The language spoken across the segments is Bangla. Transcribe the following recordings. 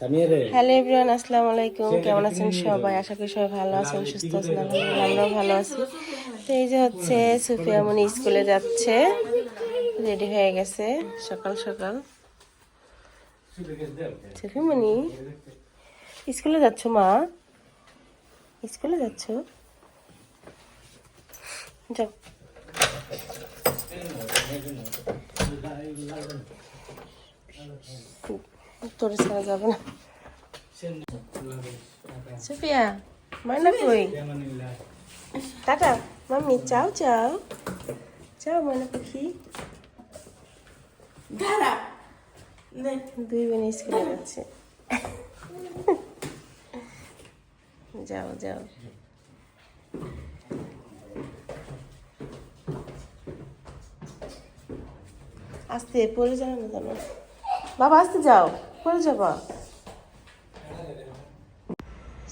হ্যালো এভরিওয়ান আসসালামু আলাইকুম। কেমন আছেন সবাই? আশা করি সবাই ভালো আছেন সুস্থ আছেন আমরাও ভালো আছি। তো এই যে হচ্ছে সুফিয়া মনি স্কুলে যাচ্ছে। রেডি হয়ে গেছে সকাল সকাল। সুফিয়া মনি স্কুলে যাচ্ছ মা? স্কুলে যাচ্ছ? যাও। তোর ছাড়া যাবে না। সুফিয়া মাইনা কই? টাটা। মাম্মি চাও চাও। চাও ময়না পাখি। দুই বোন স্কুলে যাচ্ছে। যাও যাও। আস্তে পড়ে যাও না জানো বাবা আস্তে যাও। পড়ে যাবা?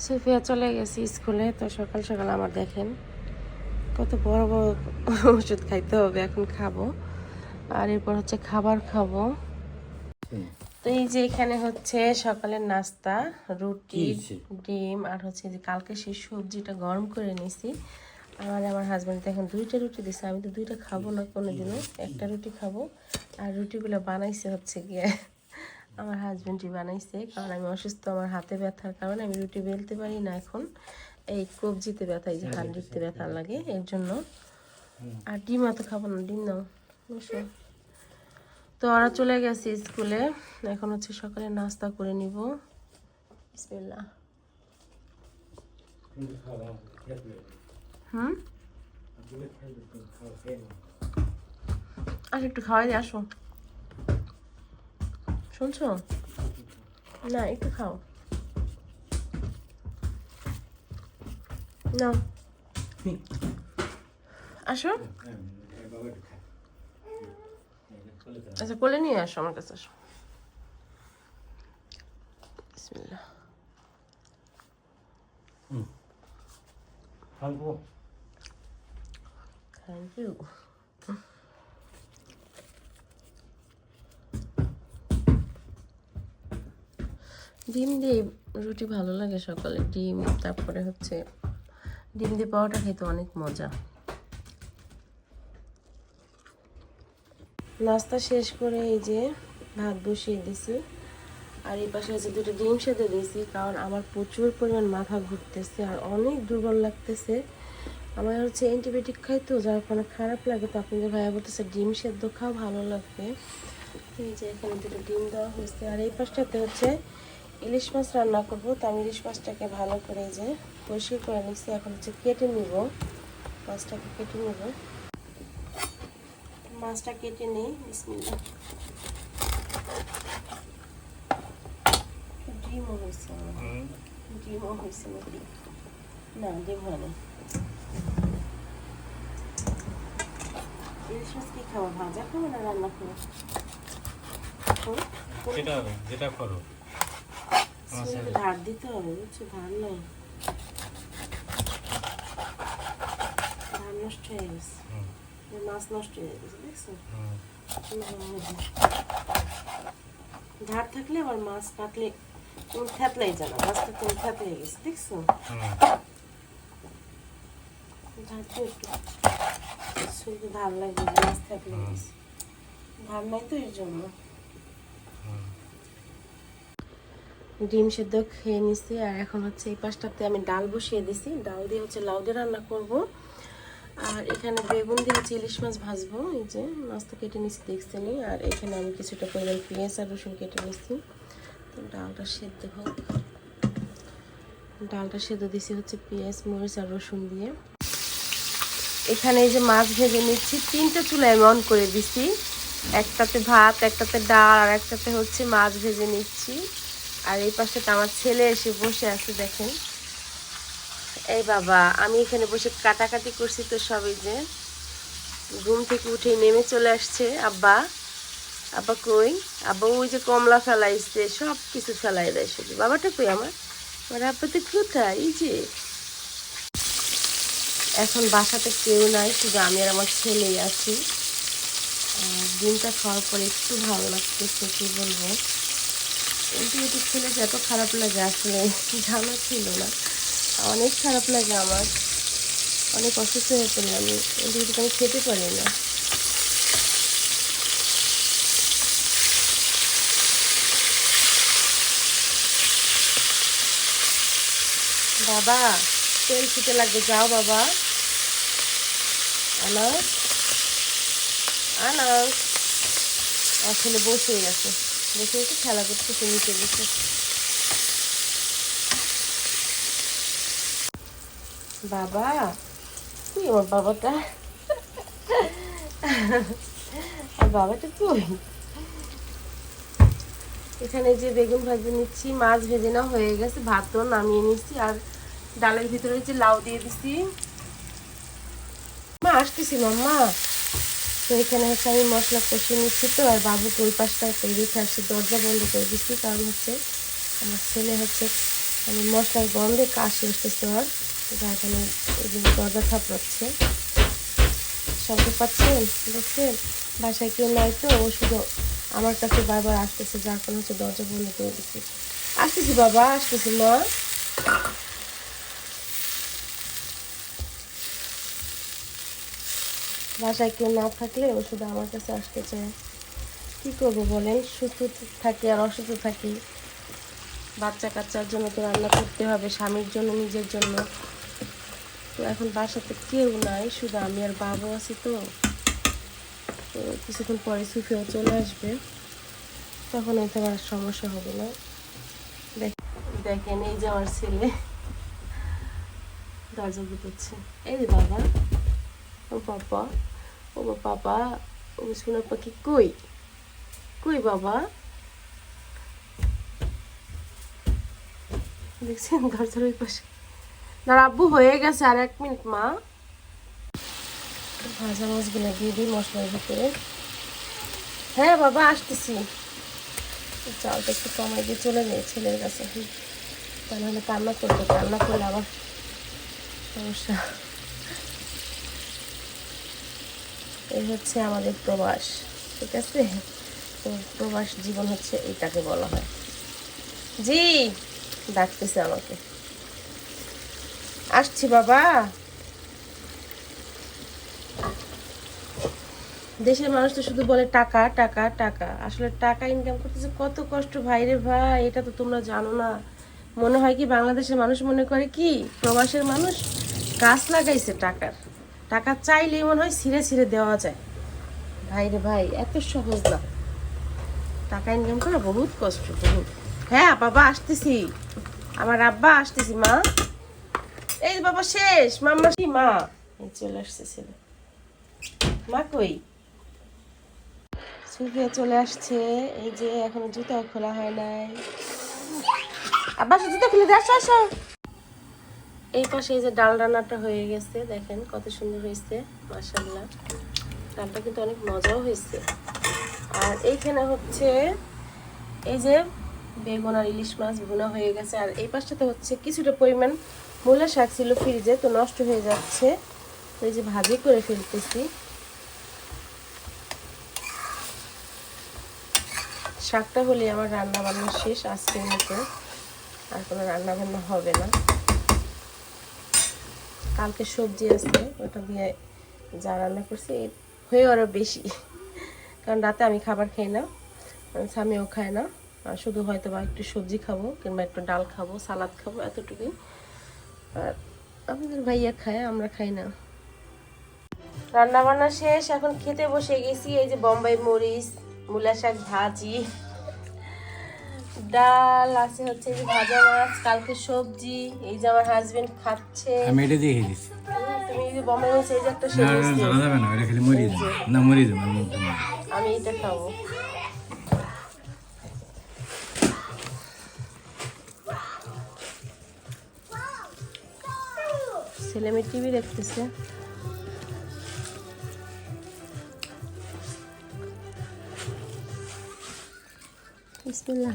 সুফিয়া চলে গেছি স্কুলে। তো সকাল সকাল আমার দেখেন কত বড় বড় ওষুধ খাইতে হবে এখন খাব। আর এরপর হচ্ছে খাবার খাব। তো এই যে এখানে হচ্ছে সকালের নাস্তা রুটি ডিম আর হচ্ছে যে কালকে সেই সবজিটা গরম করে নিছি। আর আমার হাজব্যান্ড এখন দুইটা রুটি দিছে আমি তো দুইটা খাব না কোনোদিনও একটা রুটি খাব। আর রুটিগুলো বানাইছে হচ্ছে গিয়ে আমার হাজব্যান্ডই বানাইছে কারণ আমি অসুস্থ আমার হাতে ব্যথার কারণে আমি রুটি বেলতে পারি না এখন। এই কবজিতে ব্যথা এই যে হান্ডিতে ব্যথা লাগে এর জন্য আর ডিম এত খাব না ডিম নাও বসো। তো ওরা চলে গেছে স্কুলে এখন হচ্ছে সকালে নাস্তা করে নিব। বিসমিল্লাহ। হুম? আর একটু খাওয়াই দিয়ে আসো। শুনছো? না একটু খাও। না আসো। আচ্ছা কোলে নিয়ে আসো আমার কাছে আসো। বিসমিল্লাহ। থ্যাংক ইউ ডিম দিয়ে রুটি ভালো লাগে সকালে ডিম, তারপরে হচ্ছে ডিম দিয়ে পাওয়াটা খেতে অনেক মজা। নাস্তা শেষ করে এই যে ভাত বসিয়ে দিছি, আর এই পাশে হচ্ছে দুটো ডিম সেদ্ধ দিয়েছি, কারণ আমার প্রচুর পরিমাণ মাথা ঘুরতেছে আর অনেক দুর্বল লাগতেছে। আমার হচ্ছে অ্যান্টিবায়োটিক খাই তো যার কারণে খারাপ লাগে, তো আপনাদের ভাইয়া বলতেছে ডিম সেদ্ধ খাও, ভালো লাগবে। এই যে এখানে দুটো ডিম দেওয়া হয়েছে, আর এই পাশটাতে হচ্ছে ইলিশ মাছ রান্না করব তো আমি ইলিশ মাছটাকে ভালো করে যে পরিষ্কার করে নিচ্ছি। এখন হচ্ছে কেটে নিব। মাছটাকে কেটে নিব। মাছটা কেটে নেই ডিমও হয়েছে। ডিমও হয়েছে নাকি না ডিম হয় না ইলিশ মাছ কি খাওয়া ভাজা খাব না রান্না খাব? যেটা যেটা করো। ধার দিতে হবে বুঝছ? ধার নাই। ধার নষ্ট হয়ে গেছে। মাছ নষ্ট হয়ে গেছে দেখছ? ধার থাকলে আবার মাছ কাটলে কোন থ্যাতলাই জানা মাছটা কোন থ্যাতলাই গেছে দেখছ? ধার তো একটু শুধু ধার লাগবে মাছ থাকলে গেছে। ধার নাই তো এর জন্য। ডিম সেদ্ধ খেয়ে নিছি, আর এখন হচ্ছে এই পাশটাতে আমি ডাল বসিয়ে দিছি। ডাল দিয়ে হচ্ছে লাউ দিয়ে রান্না করব। আর এখানে বেগুন দিয়ে হচ্ছে ইলিশ মাছ ভাজবো, এই যে মাছ তো কেটে নিচ্ছি দেখছেনি আর এখানে আমি কিছুটা পরিমাণ পেঁয়াজ আর রসুন কেটে নিচ্ছি তো ডালটা সেদ্ধ হোক। ডালটা সেদ্ধ দিছি হচ্ছে পেঁয়াজ, মরিচ আর রসুন দিয়ে। এখানে এই যে মাছ ভেজে নিচ্ছি, তিনটা চুলায় আমি অন করে দিছি। একটাতে ভাত, একটাতে ডাল, আর একটাতে হচ্ছে মাছ ভেজে নিচ্ছি। আর এই পাশে তো আমার ছেলে এসে বসে আছে, দেখেন। এই বাবা, আমি এখানে বসে কাটাকাটি করছি তো সবই যে। ঘুম থেকে উঠে নেমে চলে আসছে, আব্বা। আব্বা কই? আব্বা ওই যে কমলা ফেলাইছে সব কিছু ফেলাই দেয় শুধু। বাবাটা কই আমার? আমার আব্বা তো কোথায়? এই যে। এখন বাসাতে কেউ নাই, শুধু আমি আর আমার ছেলেই আছি। দিনটা খাওয়ার পরে একটু ভালো লাগতেছে, কি বলব? ইউটিউব ছেলে এত খারাপ লাগে আসলে, জানা ছিল না। অনেক খারাপ লাগে আমার। অনেক অসুস্থ হয়ে পড়লাম আমি। ইউটিউব আমি খেতে পারি না। বাবা, তেল খেতে লাগবে, যাও বাবা। আনাস? আনাস? আসলে বসে গেছে। বসে গেছে খেলা করতেছে নিচে বসে। বাবা, কি আমার বাবাটা? আর বাবাটা কই? এখানে যে বেগুন ভাজি নিচ্ছি, মাছ ভেজে না হয়ে গেছে, ভাতও নামিয়ে নিচ্ছি, আর ডালের ভিতরে যে লাউ দিয়ে দিচ্ছি মা, আসতেছি মাম্মা তো এখানে হচ্ছে আমি মশলা কষিয়ে নিচ্ছি তো, আর বাবুকে ওই পাশটা রেখে আসছি, দরজা বন্ধ করে দিচ্ছি, কারণ হচ্ছে আমার ছেলে হচ্ছে মানে মশলার গন্ধে কাশি আসতেছে ওর যার কারণে দরজা থাপড়াচ্ছে। শব্দ পাচ্ছেন? দেখছেন? বাসায় কেউ নাই তো, ও শুধু আমার কাছে বারবার আসতেছে, যার কারণে হচ্ছে দরজা বন্ধ করে দিচ্ছি। আসতেছি বাবা, আসতেছি মা। বাসায় কেউ না থাকলে ও শুধু আমার কাছে আসতে চায়। কী করব বলেন? সুস্থ থাকি আর অসুস্থ থাকি। বাচ্চা কাচ্চার জন্য তো রান্না করতে হবে, স্বামীর জন্য, নিজের জন্য। তো এখন বাসাতে কেউ নাই, শুধু আমি আর বাবু আছি তো। তো কিছুক্ষণ পরে সুফিও চলে আসবে। তখন এতে আমার আর সমস্যা হবে না। দেখ- দেখেন, এই যে আমার ছেলে। দরজা বুঝছে এই যে বাবা। ও বাবা ও বা বাবা ও সোনার পাখি কই কই বাবা দেখছেন দরজার ওই পাশে না আব্বু হয়ে গেছে আর এক মিনিট মা ভাজা মাছগুলো দিয়ে দিই মশলার ভিতরে হ্যাঁ বাবা আসতেছি চালটা একটু কমাই দিয়ে চলে নেই ছেলের কাছে তা নাহলে কান্না করবে কান্না করলে আবার সমস্যা এই হচ্ছে আমাদের প্রবাস, ঠিক আছে? তো প্রবাস জীবন হচ্ছে এটাকে বলা হয়। জি, ডাকতেছে আমাকে। আসছি বাবা। দেশের মানুষ তো শুধু বলে টাকা টাকা টাকা। আসলে টাকা ইনকাম করতেছে, কত কষ্ট। ভাই রে ভাই, এটা তো তোমরা জানো না। মনে হয় কি, বাংলাদেশের মানুষ মনে করে কি, প্রবাসের মানুষ গাছ লাগাইছে টাকার। টাকা চাইলেই মনে হয় ছিঁড়ে ছিঁড়ে দেওয়া যায়। ভাই রে ভাই এত সহজ না। টাকা ইনকাম করা বহুত কষ্ট বহুত। হ্যাঁ বাবা আসতেছি। আমার আব্বা আসতেছি মা। এই বাবা শেষ। মাম্মা কি মা? এই চলে আসছে ছেলে। মা কই? সুফিয়া চলে আসছে। এই যে এখনও জুতাও খোলা হয় নাই। আব্বা জুতা খুলে দিয়ে আসো আসো। এই পাশে এই যে ডাল রান্নাটা হয়ে গেছে, দেখেন কত সুন্দর হয়েছে মাসাল্লাহ ডালটা কিন্তু অনেক মজাও হয়েছে। আর এইখানে হচ্ছে এই যে বেগুন আর ইলিশ মাছ ভুনা হয়ে গেছে, আর এই পাশটাতে হচ্ছে কিছুটা পরিমাণ মূলা শাক ছিল ফ্রিজে, তো নষ্ট হয়ে যাচ্ছে। তো এই যে ভাজি করে ফেলতেছি। শাকটা হলে আমার রান্না বান্না শেষ আজকের মতো। আর কোনো রান্না বান্না হবে না। কালকে সবজি আছে, ওটা দিয়ে যা রান্না করছি হয়ে আরও বেশি। কারণ রাতে আমি খাবার খাই না স্বামীও খায় না। আর শুধু হয়তো বা একটু সবজি খাব কিংবা একটু ডাল খাব, সালাদ খাব, এতটুকুই। আর আমাদের ভাইয়া খায়, আমরা খাই না। রান্না বান্না শেষ, এখন খেতে বসে গেছি, এই যে বোম্বাই মরিচ, মূলা শাক ভাজি। ডাল আছে হচ্ছে যে ভাজা মাছ কালকে সবজি এই যে আমার হাজবেন্ড খাচ্ছে। আমি এটা দিয়ে দিচ্ছি। তুমি এই যে বোম্বাই মরিচ এই যে একটা সবজি না, জানা যাবে না এটা খালি মরিয়ে না মরিয়ে। আমি এটা খাব। ছেলে মেয়ে টিভি দেখতেছে। বিসমিল্লাহ।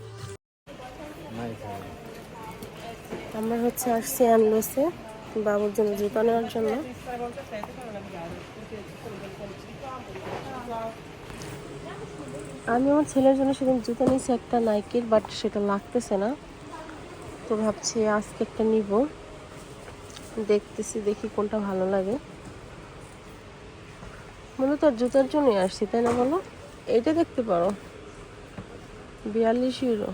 আমরা হচ্ছে আসছি অ্যানলোসে বাবুর জন্য জুতো নেওয়ার জন্য। আমি আমার ছেলের জন্য সেদিন জুতো নিয়েছি, একটা নাইকির বাট সেটা লাগতেছে না। তো ভাবছি আজকে একটা নিব। দেখতেছি, দেখি কোনটা ভালো লাগে। মূলত জুতার জন্যই আসছি, তাই না বলো? এইটা দেখতে পারো। বিয়াল্লিশ ইউরো।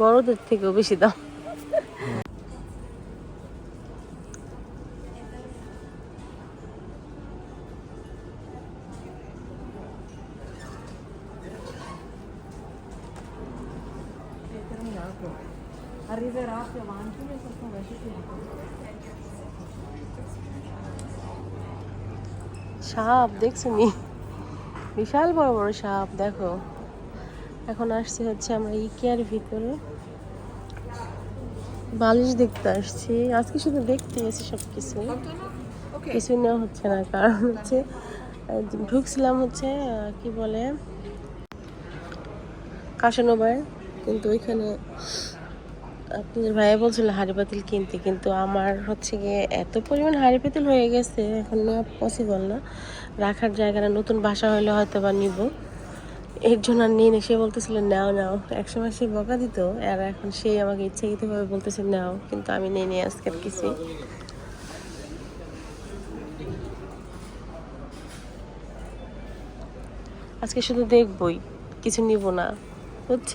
বড়দের থেকেও বেশি দাম। সাপ দেখছ বিশাল বড় বড় সাপ দেখো। এখন আসছি হচ্ছে আমরা ইকেয়ার ভিতরে। বালিশ দেখতে আসছি। আজকে শুধু দেখতে এসেছি সব কিছু কিছু নেওয়া হচ্ছে না কারণ হচ্ছে ঢুকছিলাম হচ্ছে কি বলে কাশানোবায় কিন্তু ওইখানে আপনাদের ভাইয়া বলছিল হাড়ি পাতিল কিনতে কিন্তু আমার হচ্ছে গিয়ে এত পরিমাণ হাড়ি পাতিল হয়ে গেছে এখন নেওয়া পসিবল না। রাখার জায়গাটা নতুন বাসা হলে হয়তো বা নিব। এর জন্য আর নিয়ে। সে বলতেছিল, নাও নাও। একসময় সে বকা দিত, আর এখন সে আমাকে ইচ্ছাকৃতভাবে বলতেছে, নাও। কিন্তু আমি নিই আজকে আর কিছু আজকে শুধু দেখবই, কিছু নিব না। বুঝছ?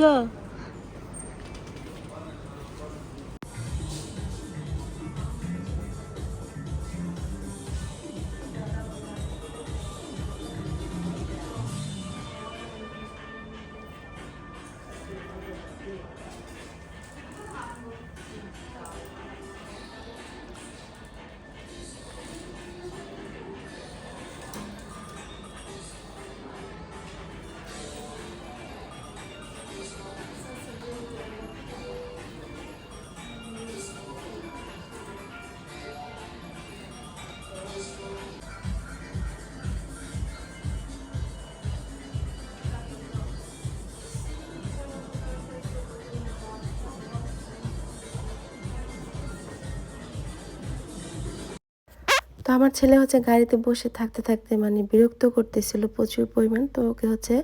আমার ছেলে হচ্ছে গাড়িতে বসে থাকতে থাকতে মানে বিরক্ত করতেছিল প্রচুর পরিমাণ, তো ওকে হচ্ছে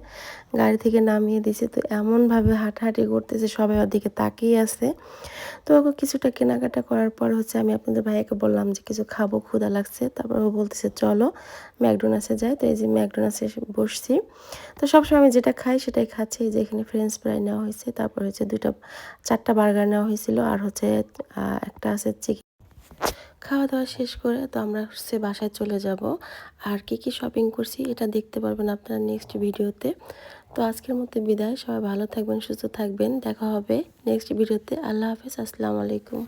গাড়ি থেকে নামিয়ে দিয়েছে। তো এমনভাবে হাঁটাহাঁটি করতেছে, সবাই ওর দিকে তাকিয়ে আছে। তো ওকে কিছুটা কেনাকাটা করার পর হচ্ছে আমি আপনাদের ভাইয়াকে বললাম যে কিছু খাব ক্ষুদা লাগছে। তারপর ও বলতেছে, চলো ম্যাকডোনাসে যাই। তো এই যে ম্যাকডোনাসে বসছি। তো সবসময় আমি যেটা খাই সেটাই খাচ্ছি। এই যে এখানে ফ্রেঞ্চ ফ্রাই নেওয়া হয়েছে, তারপর হচ্ছে দুইটা, চারটা বার্গার নেওয়া হয়েছিল। আর হচ্ছে একটা আছে চিকেন খাওয়া দাওয়া শেষ করে তো আমরা হচ্ছে বাসায় চলে যাব। আর কি কি শপিং করছি এটা দেখতে পারবেন আপনারা নেক্সট ভিডিওতে। তো আজকের মধ্যে বিদায়। সবাই ভালো থাকবেন, সুস্থ থাকবেন। দেখা হবে নেক্সট ভিডিওতে। আল্লাহ হাফেজ। আসসালামু আলাইকুম।